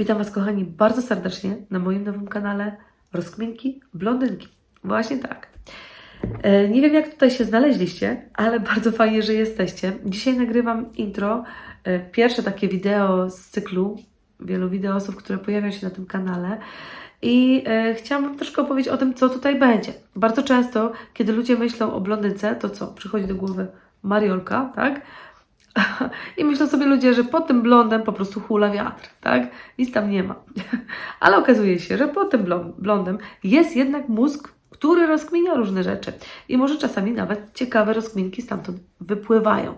Witam Was, kochani, bardzo serdecznie na moim nowym kanale Rozkminki Blondynki. Właśnie tak. E, Nie wiem, jak tutaj się znaleźliście, ale bardzo fajnie, że jesteście. Dzisiaj nagrywam intro, e, pierwsze takie wideo z cyklu wielu wideosów, które pojawią się na tym kanale. I e, chciałam Wam troszkę opowiedzieć o tym, co tutaj będzie. Bardzo często, kiedy ludzie myślą o blondynce, to co? Przychodzi do głowy Mariolka, tak? I myślą sobie ludzie, że pod tym blondem po prostu hula wiatr, tak? Nic tam nie ma. Ale okazuje się, że pod tym blon- blondem jest jednak mózg, który rozkminia różne rzeczy. I może czasami nawet ciekawe rozkminki stamtąd wypływają.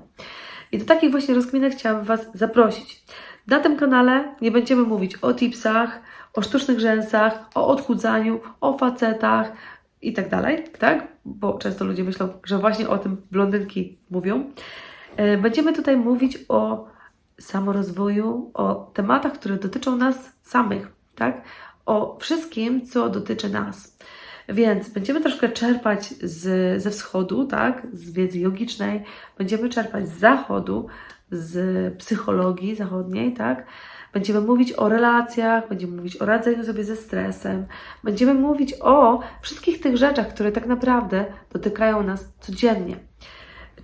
I do takich właśnie rozkminek chciałam Was zaprosić. Na tym kanale nie będziemy mówić o tipsach, o sztucznych rzęsach, o odchudzaniu, o facetach i tak dalej, tak? Bo często ludzie myślą, że właśnie o tym blondynki mówią. E, Będziemy tutaj mówić o samorozwoju, o tematach, które dotyczą nas samych, tak? O wszystkim, co dotyczy nas. Więc będziemy troszkę czerpać z, ze wschodu, tak? Z wiedzy jogicznej, będziemy czerpać z zachodu, z psychologii zachodniej, tak? Będziemy mówić o relacjach, będziemy mówić o radzeniu sobie ze stresem, będziemy mówić o wszystkich tych rzeczach, które tak naprawdę dotykają nas codziennie.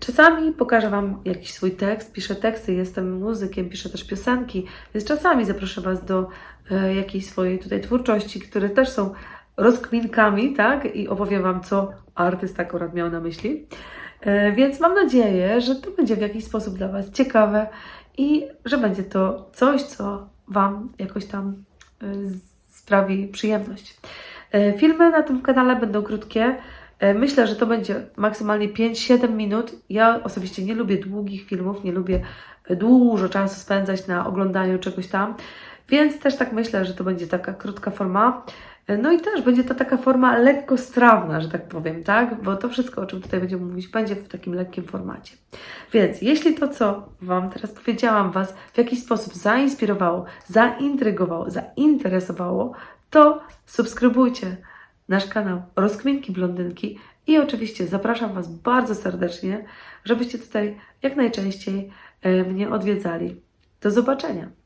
Czasami pokażę Wam jakiś swój tekst, piszę teksty, jestem muzykiem, piszę też piosenki, więc czasami zaproszę Was do e, jakiejś swojej tutaj twórczości, które też są rozkminkami, tak? I opowiem Wam, co artysta akurat miał na myśli. E, więc mam nadzieję, że to będzie w jakiś sposób dla Was ciekawe i że będzie to coś, co Wam jakoś tam e, sprawi przyjemność. Filmy na tym kanale będą krótkie. E, Myślę, że to będzie maksymalnie 5-7 minut. Ja osobiście nie lubię długich filmów, nie lubię e, dużo czasu spędzać na oglądaniu czegoś tam, więc też tak myślę, że to będzie taka krótka forma. E, No i też będzie to taka forma lekko strawna, że tak powiem, tak? Bo to wszystko, o czym tutaj będziemy mówić, będzie w takim lekkim formacie. Więc jeśli to, co Wam teraz powiedziałam, Was w jakiś sposób zainspirowało, zaintrygowało, zainteresowało, to subskrybujcie nasz kanał Rozkminki Blondynki i oczywiście zapraszam Was bardzo serdecznie, żebyście tutaj jak najczęściej e, mnie odwiedzali. Do zobaczenia!